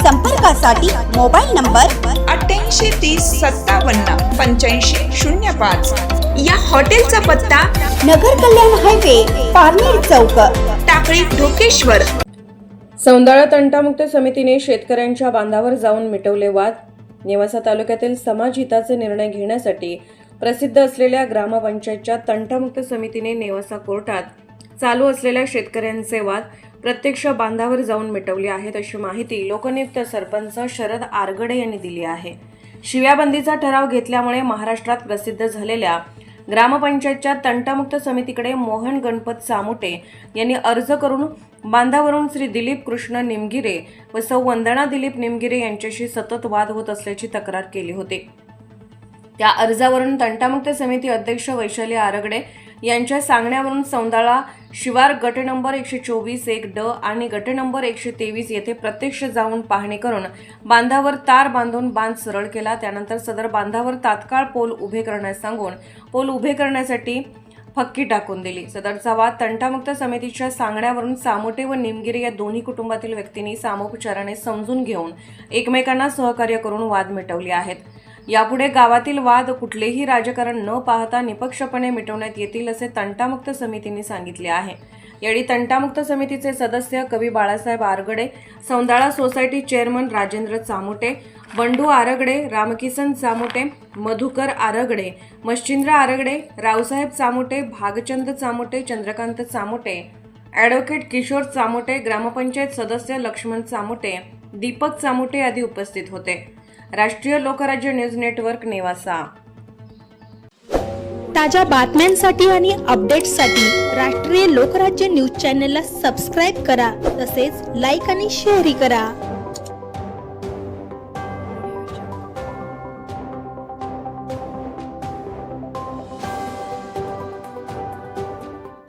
संपर्कासाठी mobile number अठ्ठ्याऐंशी तीस सत्तावन्न पंच्याऐंशी शून्य पाच. या हॉटेलचा पत्ता नगर कल्याण हायवे पारनेर चौक. टाकळी ढोकेश्वर. सौंदाळा तंटामुक्त समितीने शेतकऱ्यांच्या बांधावर जाऊन मिटवले वाद. नेवासा तालुक्यातील समाज हिताचे निर्णय घेण्यासाठी प्रसिद्ध असलेल्या ग्रामपंचायतच्या तंटामुक्त समितीने नेवासा कोर्टात चालू असलेल्या शेतकऱ्यांचे वाद प्रत्यक्ष बांधावर जाऊन मिटवली आहेत अशी माहिती लोकनियुक्त सरपंच शरद आरगडे यांनी दिली आहे. शिव्याबंदीचा ठराव घेतल्यामुळे महाराष्ट्रात प्रसिद्ध झालेल्या ग्रामपंचायतच्या तंटामुक्त समितीकडे मोहन गणपत सामुटे यांनी अर्ज करून बांधावरून श्री दिलीप कृष्ण निमगिरे व सौ वंदना दिलीप निमगिरे यांच्याशी सतत वाद होत असल्याची तक्रार केली होती. त्या अर्जावरून तंटामुक्त समिती अध्यक्ष वैशाली आरगडे यांच्या सांगण्यावरून सौंदाळा शिवार गट नंबर एकशे चोवीस एक ड आणि गट नंबर एकशे तेवीस येथे प्रत्यक्ष जाऊन पाहणी करून बांधावर तार बांधून बांध सरळ केला. त्यानंतर सदर बांधावर तात्काळ पोल उभे करण्यास सांगून पोल उभे करण्यासाठी फक्की टाकून दिली. सदरचा वाद तंटामुक्त समितीच्या सांगण्यावरून सामोटे व निमगिरी या दोन्ही कुटुंबातील व्यक्तींनी सामोपचाराने समजून घेऊन एकमेकांना सहकार्य करून वाद मिटवले आहेत. यापुढे गावातील वाद कुठलेही राजकारण न पाहता निपक्षपणे मिटवण्यात येतील असे तंटामुक्त समितीने सांगितले आहे. यावेळी तंटामुक्त समितीचे सदस्य कवी Balasaheb Argade Saundala society chairman Rajendra Chamute Bandu Argade Ramkisan Chamute Madhukar Argade Machhindra Argade Raosaheb Chamute Bhagchand Chamute Chandrakant Chamute advocate Kishor Chamute gram panchayat सदस्य लक्ष्मण चामुटे दीपक चामुटे आदी उपस्थित होते. राष्ट्रीय लोकराज्य न्यूज नेटवर्क नेवासा. ताज्या बातम्यांसाठी आणि अपडेट्ससाठी राष्ट्रीय लोकराज्य न्यूज चॅनलला सबस्क्राईब करा तसेच लाईक आणि शेअरही करा.